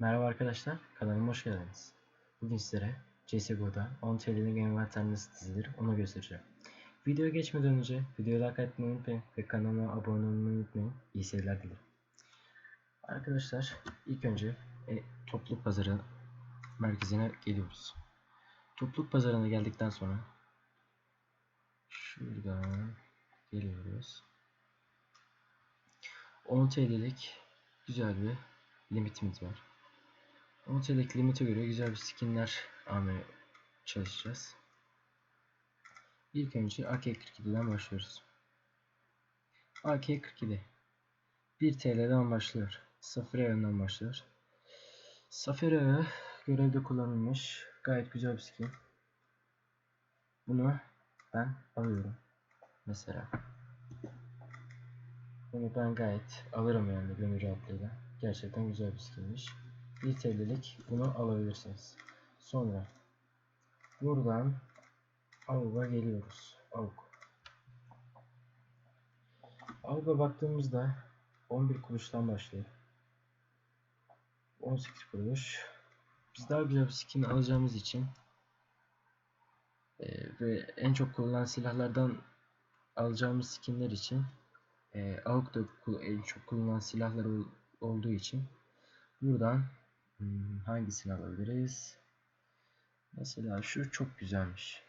Merhaba arkadaşlar, kanalıma hoş geldiniz. Bugün sizlere CSGO'da 10 TL'nin envanter nasıl dizilir onu göstereceğim. Videoya geçmeden önce videoyu like atmayı unutmayın ve kanalıma abone olmayı unutmayın. İyi seyirler dilerim. Arkadaşlar ilk önce e, topluluk pazarı merkezine geliyoruz. Topluluk pazarına geldikten sonra şuradan geliyoruz. 10 TL'lik güzel bir limitimiz var. 10 TL'lik limite göre güzel bir skinler almaya çalışacağız. İlk önce AK-47'den başlıyoruz. AK-47 1 TL'den başlıyor. Safira yönden başlıyor. Safira görevde kullanılmış. Gayet güzel bir skin. Bunu ben alıyorum. Mesela. Bunu ben gayet alırım yani gönül rahatlığıyla. Gerçekten güzel bir skinmiş. 1 TL'lik bunu alabilirsiniz. Sonra buradan AUG'a geliyoruz. AUG. AUG'a baktığımızda 11 kuruştan başlıyor. 18 kuruş. Biz daha güzel bir skin alacağımız için e, ve en çok kullanılan silahlardan alacağımız skinler için e, AUG'da kul- en çok kullanılan silahlar ol- olduğu için buradan hmm, hangisini alabiliriz? Mesela şu çok güzelmiş.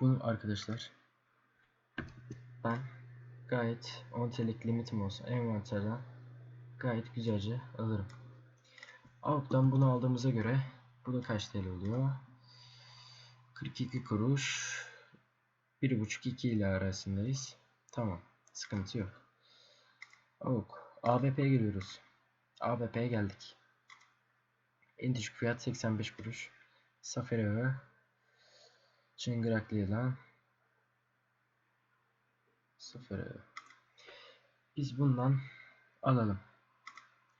Bunu arkadaşlar ben gayet 10 TL'lik limitim olsa envanterden gayet güzelce alırım. AUG'dan bunu aldığımıza göre bu da kaç TL oluyor? 42 kuruş 1.5-2 ile arasındayız. Tamam. Sıkıntı yok. AUG. ABP'ye giriyoruz. ABP'ye geldik. En düşük fiyat 85 kuruş. Safari Çıngıraklı yılan. Safari Biz bundan alalım.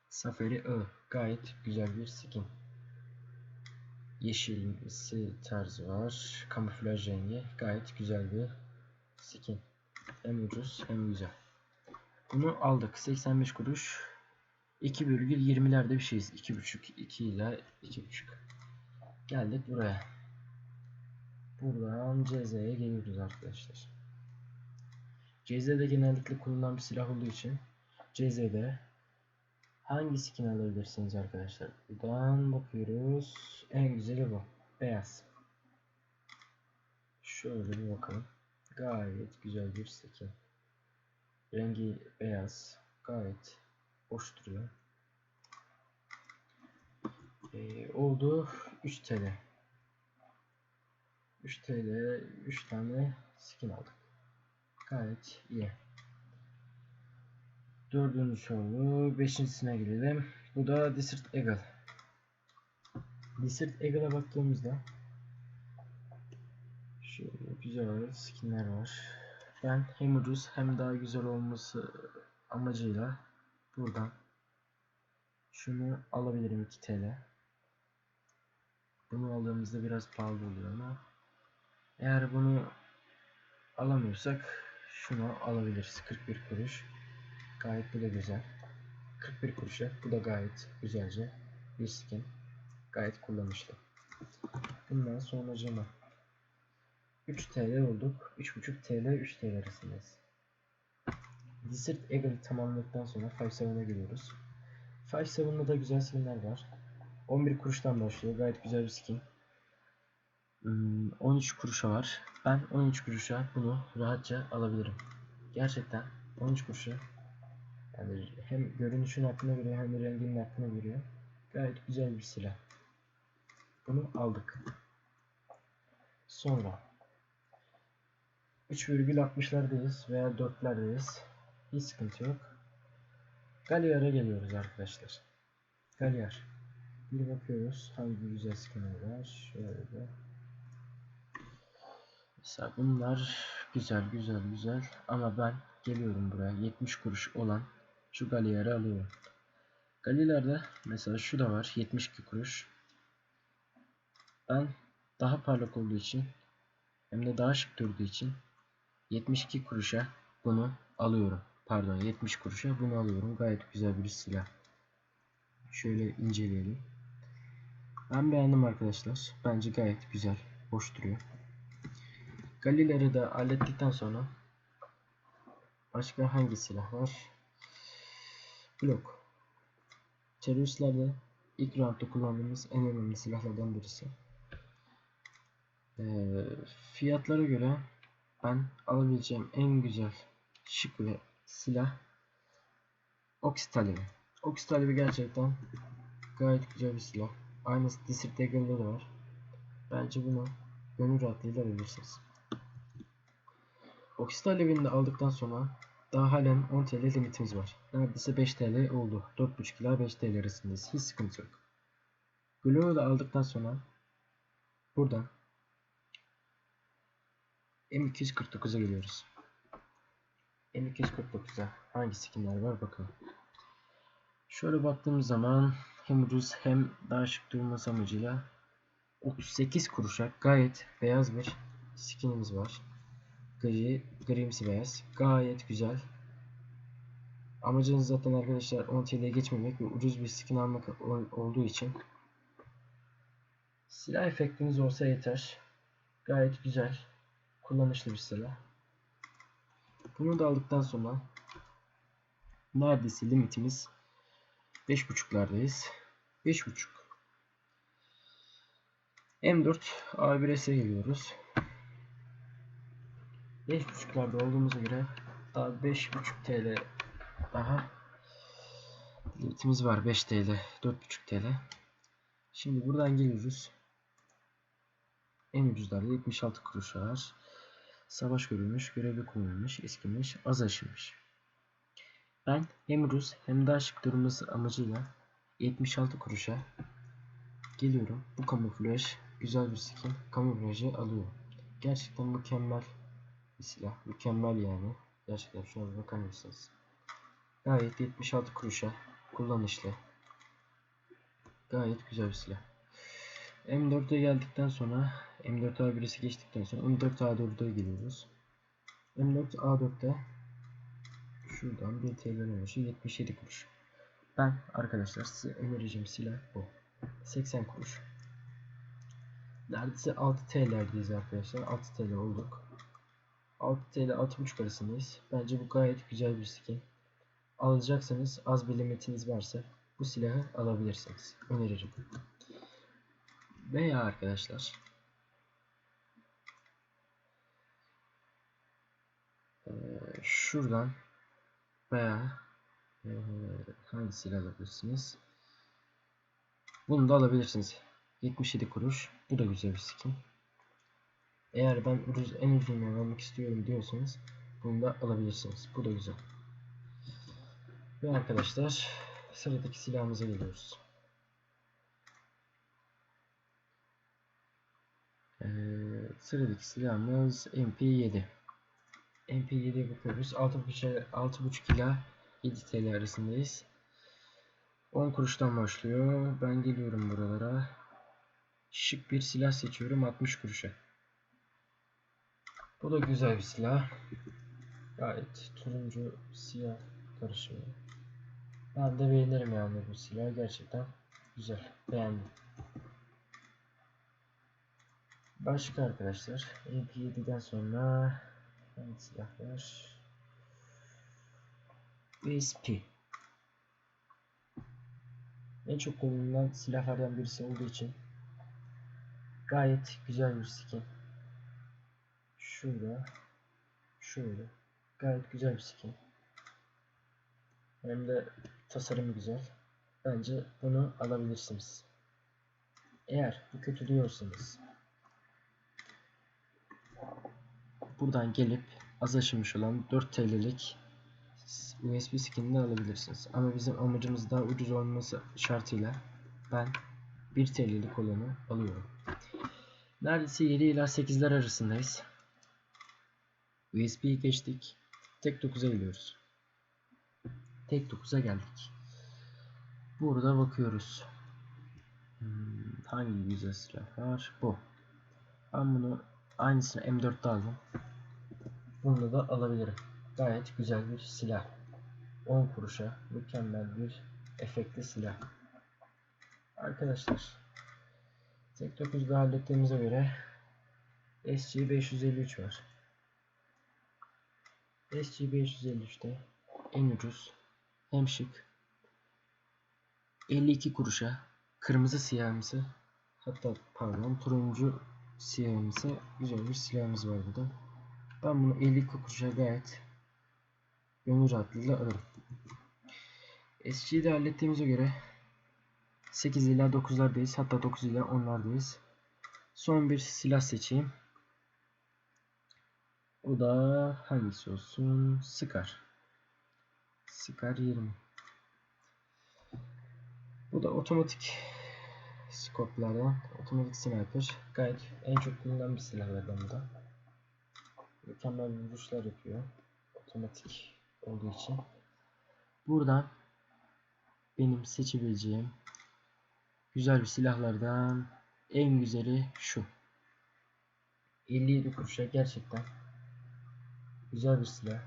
Safari Ö. Gayet güzel bir skin. Yeşilsi tarzı var. Kamuflaj rengi. Gayet güzel bir skin. Hem ucuz hem güzel. Bunu aldık. 85 kuruş. 2,20'lerde bir şeyiz. 2,5 2 ile 2,5. Geldik buraya. Buradan CZ'ye geliyoruz arkadaşlar. CZ'de genellikle kullanılan bir silah olduğu için CZ'de hangi skin alabilirsiniz arkadaşlar? Buradan bakıyoruz. En güzeli bu. Beyaz. Şöyle bir bakalım. Gayet güzel bir skin. Rengi beyaz. Gayet hoş duruyor. Ee, oldu 3 TL. 3 TL 3 tane skin aldık. Gayet iyi. Dördüncü oldu. Beşincisine gelelim. Bu da Desert Eagle. Desert Eagle'a baktığımızda şöyle güzel skinler var. Ben hem ucuz hem daha güzel olması amacıyla buradan şunu alabilirim 2 TL. Bunu aldığımızda biraz pahalı oluyor ama eğer bunu alamıyorsak şunu alabiliriz 41 kuruş. Gayet bu da güzel. 41 kuruşa bu da gayet güzelce bir skin. Gayet kullanışlı. Bundan sonracığıma 3 TL olduk. 3.5 TL 3 TL arasındayız. Desert Eagle tamamladıktan sonra 5-7'a geliyoruz. 5-7'da da güzel skinler var. 11 kuruştan başlıyor. Gayet güzel bir skin. Hmm, 13 kuruşa var. Ben 13 kuruşa bunu rahatça alabilirim. Gerçekten 13 kuruşa yani hem görünüşün hakkına göre hem de renginin hakkına göre gayet güzel bir silah. Bunu aldık. Sonra 3,60'lardayız veya 4'lerdeyiz. Hiç sıkıntı yok. Galiyar'a geliyoruz arkadaşlar. Galiyar. Bir bakıyoruz hangi güzel skinler var. Şöyle. Mesela bunlar güzel güzel güzel ama ben geliyorum buraya 70 kuruş olan şu Galiyar'ı alıyorum. Galilerde mesela şu da var 72 kuruş. Ben daha parlak olduğu için hem de daha şık durduğu için 72 kuruşa bunu alıyorum. Pardon 70 kuruşa bunu alıyorum. Gayet güzel bir silah. Şöyle inceleyelim. Ben beğendim arkadaşlar. Bence gayet güzel. Hoş duruyor. Galileri de hallettikten sonra başka hangi silah var? Blok. Teröristlerde ilk roundda kullandığımız en önemli silahlardan birisi. Ee, fiyatlara göre ben alabileceğim en güzel şık ve silah Oxy Oxy gerçekten gayet güzel bir silah. Aynısı District Eagle'da da var. Bence bunu gönül rahatlığıyla alabilirsiniz. Oxy de aldıktan sonra daha halen 10 TL limitimiz var. Neredeyse 5 TL oldu. 4.5 ila 5 TL arasındayız. Hiç sıkıntı yok. Glow'u da aldıktan sonra buradan M249'a geliyoruz. M249'a hangi skinler var bakalım. Şöyle baktığımız zaman hem ucuz hem daha şık durması amacıyla 38 kuruşa gayet beyaz bir skinimiz var. Gri, grimsi beyaz. Gayet güzel. Amacınız zaten arkadaşlar 10 TL'ye geçmemek ve ucuz bir skin almak olduğu için silah efektiniz olsa yeter. Gayet güzel. Kullanışlı bir silah. Bunu da aldıktan sonra neredeyse limitimiz 5.5'lardayız. 5.5 M4 A1S'e geliyoruz. 5.5'larda olduğumuza göre daha 5.5 TL daha limitimiz var. 5 TL 4.5 TL şimdi buradan geliyoruz. En ucuzlarda 76 kuruş var savaş görülmüş görevli kullanılmış eskimiş az aşınmış. Ben hem ucuz hem daha şık durması amacıyla 76 kuruşa geliyorum. Bu kamuflaj güzel bir skin kamuflajı alıyorum gerçekten mükemmel bir silah mükemmel yani. Gerçekten şu an bakar mısınız? Gayet 76 kuruşa kullanışlı. Gayet güzel bir silah. M4'e geldikten sonra M4A1'si geçtikten sonra M4A4'e geliyoruz. M4A4'te şuradan bir TL oluşu 77 kuruş. Ben arkadaşlar size önereceğim silah bu. 80 kuruş. Neredeyse 6 TL'lerdeyiz arkadaşlar. 6 TL olduk. 6 TL 6.5 arasındayız. Bence bu gayet güzel bir skin alacaksanız az bir limitiniz varsa bu silahı alabilirsiniz. Öneririm. Veya arkadaşlar ee, şuradan veya ee, hangi silah alabilirsiniz? Bunu da alabilirsiniz. 77 kuruş. Bu da güzel bir skin. Eğer ben ucuz en ucuzunu almak istiyorum diyorsanız bunu da alabilirsiniz. Bu da güzel. Ve arkadaşlar sıradaki silahımıza geliyoruz. Sıradaki silahımız MP7. MP7'ye bakıyoruz. 6.5 6.5 ila 7 TL arasındayız. 10 kuruştan başlıyor. Ben geliyorum buralara. Şık bir silah seçiyorum 60 kuruşa. Bu da güzel bir silah. Gayet turuncu siyah karışımı. Ben de beğenirim yani bu silah gerçekten güzel. Beğendim. Başka arkadaşlar MP7'den sonra hangi silah var? USP. En çok kullanılan silahlardan birisi olduğu için gayet güzel bir skin. Şurada şöyle gayet güzel bir skin. Hem de tasarımı güzel. Bence bunu alabilirsiniz. Eğer bu kötü diyorsanız buradan gelip az aşınmış olan 4 TL'lik USB skinini alabilirsiniz. Ama bizim amacımız daha ucuz olması şartıyla ben 1 TL'lik olanı alıyorum. Neredeyse 7 ila 8'ler arasındayız. USB'yi geçtik. Tek 9'a gidiyoruz. Tek 9'a geldik. Burada bakıyoruz. Hmm, hangi güzel silah var? Bu. Ben bunu aynısını M4'te aldım. Bunu da alabilirim. Gayet güzel bir silah. 10 kuruşa mükemmel bir efektli silah. Arkadaşlar Tek 9'da hallettiğimize göre SG 553 var. SG 553'te en ucuz hem şık 52 kuruşa kırmızı siyahımsı hatta pardon turuncu siyahımsı güzel bir silahımız var burada. Ben bunu 52 kuruşa gayet gönül rahatlığıyla alırım. SG'yi hallettiğimize göre 8 ila 9'lardayız. Hatta 9 ila 10'lardayız. Son bir silah seçeyim. O da hangisi olsun? Scar. Scar 20. Bu da otomatik skoplardan. Otomatik sniper. Gayet en çok kullanılan bir silahlardan bu da. Mükemmel vuruşlar yapıyor. Otomatik olduğu için. Buradan benim seçebileceğim güzel bir silahlardan en güzeli şu. 57 kuruşa gerçekten güzel bir silah.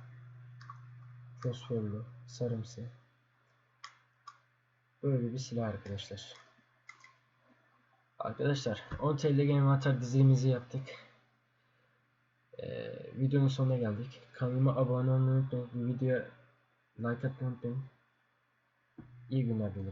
Fosforlu, sarımsı. Böyle bir silah arkadaşlar. Arkadaşlar 10 TL Game Atar dizimizi yaptık. Videonun sonuna geldik. Kanalıma abone olmayı unutmayın. Videoya like atmayı unutmayın. İyi günler dilerim.